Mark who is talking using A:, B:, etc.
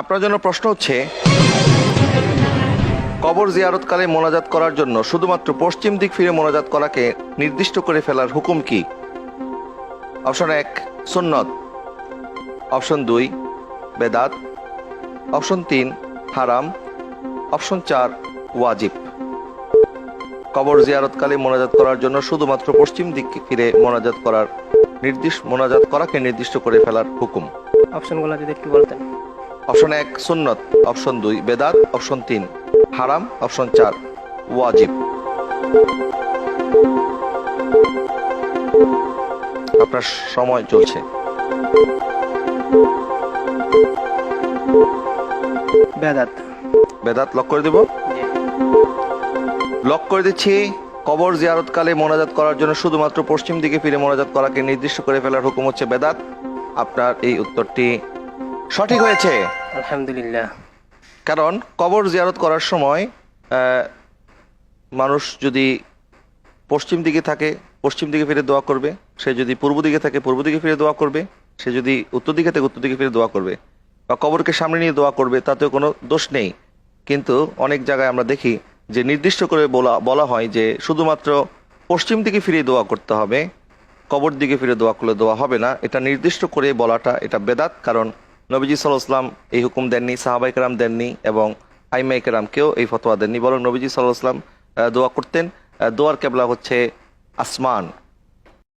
A: আপনার জন্য প্রশ্ন হচ্ছে, কবর জিয়ারতকালে মোনাজাত করার জন্য শুধুমাত্র পশ্চিম দিক ফিরে মোনাজাত করাকে নির্দিষ্ট করে ফেলার হুকুম কি? অপশন এক, সুন্নত। অপশন দুই, বেদাত। অপশন তিন, হারাম। অপশন চার, ওয়াজিব। কবর জিয়ারতকালে মোনাজাত করার জন্য শুধুমাত্র পশ্চিম দিক ফিরে মোনাজাত করার নির্দিষ্ট মোনাজাত করাকে নির্দিষ্ট করে ফেলার হুকুম।
B: অপশনগুলো যদি একটু বলতেন।
A: অপশন এক সুন্নত। অপশন দুই বেদাত। অপশন তিন হারাম। অপশন চার ওয়াজিব। আপনার সময় চলছে।
B: বেদাত।
A: বেদাত লক করে দেব? লক করে দিচ্ছি। কবর জিয়ারতকালে মোনাজাত করার জন্য শুধুমাত্র পশ্চিম দিকে ফিরে মোনাজাত করাকে নির্দিষ্ট করে ফেলার হুকুম হচ্ছে বেদাত। আপনার এই উত্তরটি সঠিক হয়েছে।
B: আলহামদুলিল্লাহ।
A: কারণ কবর জিয়ারত করার সময় মানুষ যদি পশ্চিম দিকে থাকে, পশ্চিম দিকে ফিরে দোয়া করবে। সে যদি পূর্ব দিকে থাকে, পূর্ব দিকে ফিরে দোয়া করবে। সে যদি উত্তর দিকে থাকে, উত্তর দিকে ফিরে দোয়া করবে। বা কবরকে সামনে নিয়ে দোয়া করবে, তাতেও কোনো দোষ নেই। কিন্তু অনেক জায়গায় আমরা দেখি যে নির্দিষ্ট করে বলা বলা হয় যে শুধুমাত্র পশ্চিম দিকে ফিরে দোয়া করতে হবে, কবর দিকে ফিরে দোয়া করলে দোয়া হবে না। এটা নির্দিষ্ট করে বলাটা, এটা বেদাত। কারণ নবীজি সাল্লাহাম এই হুকুম দেননি সাহাবাই কেরাম দেননি এবং আইমাই কেরামকেও এই ফতোয়া দেননি। বরং নবীজি সাল্লাহাম দোয়া করতেন। দোয়ার কেবলা হচ্ছে আসমান।